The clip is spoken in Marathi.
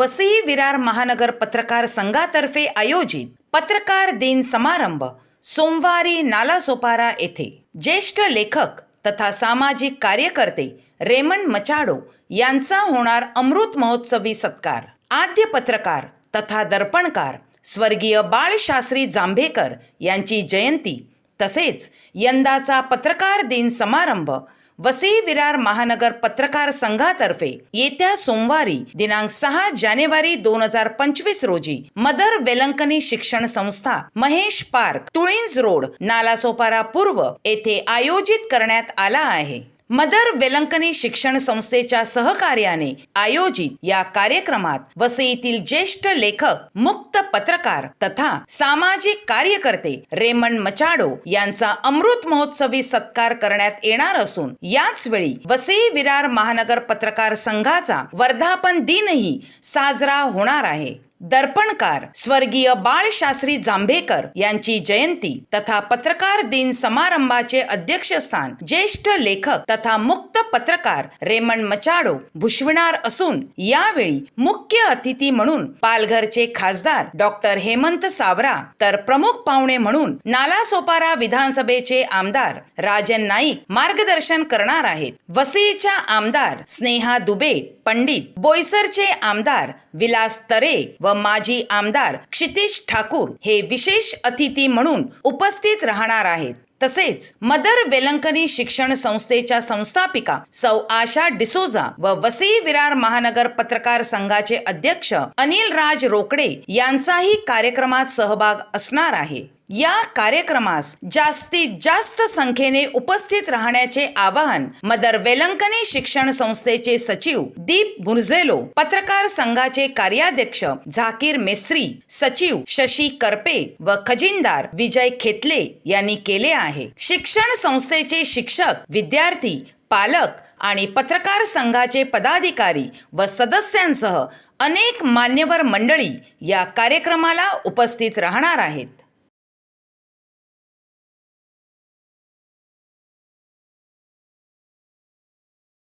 वसई विरार महानगर पत्रकार संघातर्फे आयोजित पत्रकार दिन समारंभ सोमवारी नालासोपारा येथे. ज्येष्ठ लेखक तथा सामाजिक कार्यकर्ते रेमंड मचाडो यांचा होणार अमृत महोत्सवी सत्कार. आद्य पत्रकार तथा दर्पणकार स्वर्गीय बाळशास्त्री जांभेकर यांची जयंती. तसेच यंदाचा पत्रकार दिन समारंभ वसई विरार महानगर पत्रकार संघातर्फे येत्या सोमवारी दिनांक सहा जानेवारी दोन हजार पंचवीस रोजी मदर वेलंकनी शिक्षण संस्था महेश पार्क तुळींज रोड नालासोपारा पूर्व येथे आयोजित करण्यात आला आहे. मदर वेलंकनी शिक्षण संस्थेच्या सहकार्याने आयोजित या कार्यक्रमात वसईतील ज्येष्ठ लेखक मुक्त पत्रकार तथा सामाजिक कार्यकर्ते रेमंड मचाडो यांचा अमृत महोत्सवी सत्कार करण्यात येणार असून याच वेळी वसई विरार महानगर पत्रकार संघाचा वर्धापन दिनही साजरा होणार आहे. दर्पणकार स्वर्गीय बाळशास्त्री जांभेकर यांची जयंती तथा पत्रकार दिन समारंभाचे अध्यक्षस्थान ज्येष्ठ लेखक तथा मुक्त पत्रकार रेमंड मचाडो भूषविणार असून यावेळी मुख्य अतिथी म्हणून पालघरचे खासदार डॉक्टर हेमंत सावरा तर प्रमुख पाहुणे म्हणून नालासोपारा विधानसभेचे आमदार राजन नाईक मार्गदर्शन करणार आहेत. वसईच्या आमदार स्नेहा दुबे पंडित बोईसरचे आमदार विलास तरे व व माजी आमदार क्षितिश ठाकूर हे विशेष अतिथी म्हणून उपस्थित राहणार आहेत. तसेच मदर वेलंकनी शिक्षण संस्थेच्या संस्थापिका सौ आशा डिसोजा व वसई विरार महानगर पत्रकार संघाचे अध्यक्ष अनिल राज रोकडे यांचाही कार्यक्रमात सहभाग असणार आहे. या कार्यक्रमास जास्तीत जास्त संख्येने उपस्थित राहण्याचे आवाहन मदर वेलंकनी शिक्षण संस्थेचे सचिव दीप बुर्झेलो पत्रकार संघाचे कार्याध्यक्ष झाकीर मेस्त्री सचिव शशी करपे व खजिनदार विजय खेतले यांनी केले आहे. शिक्षण संस्थेचे शिक्षक विद्यार्थी पालक आणि पत्रकार संघाचे पदाधिकारी व सदस्यांसह अनेक मान्यवर मंडळी या कार्यक्रमाला उपस्थित राहणार आहेत.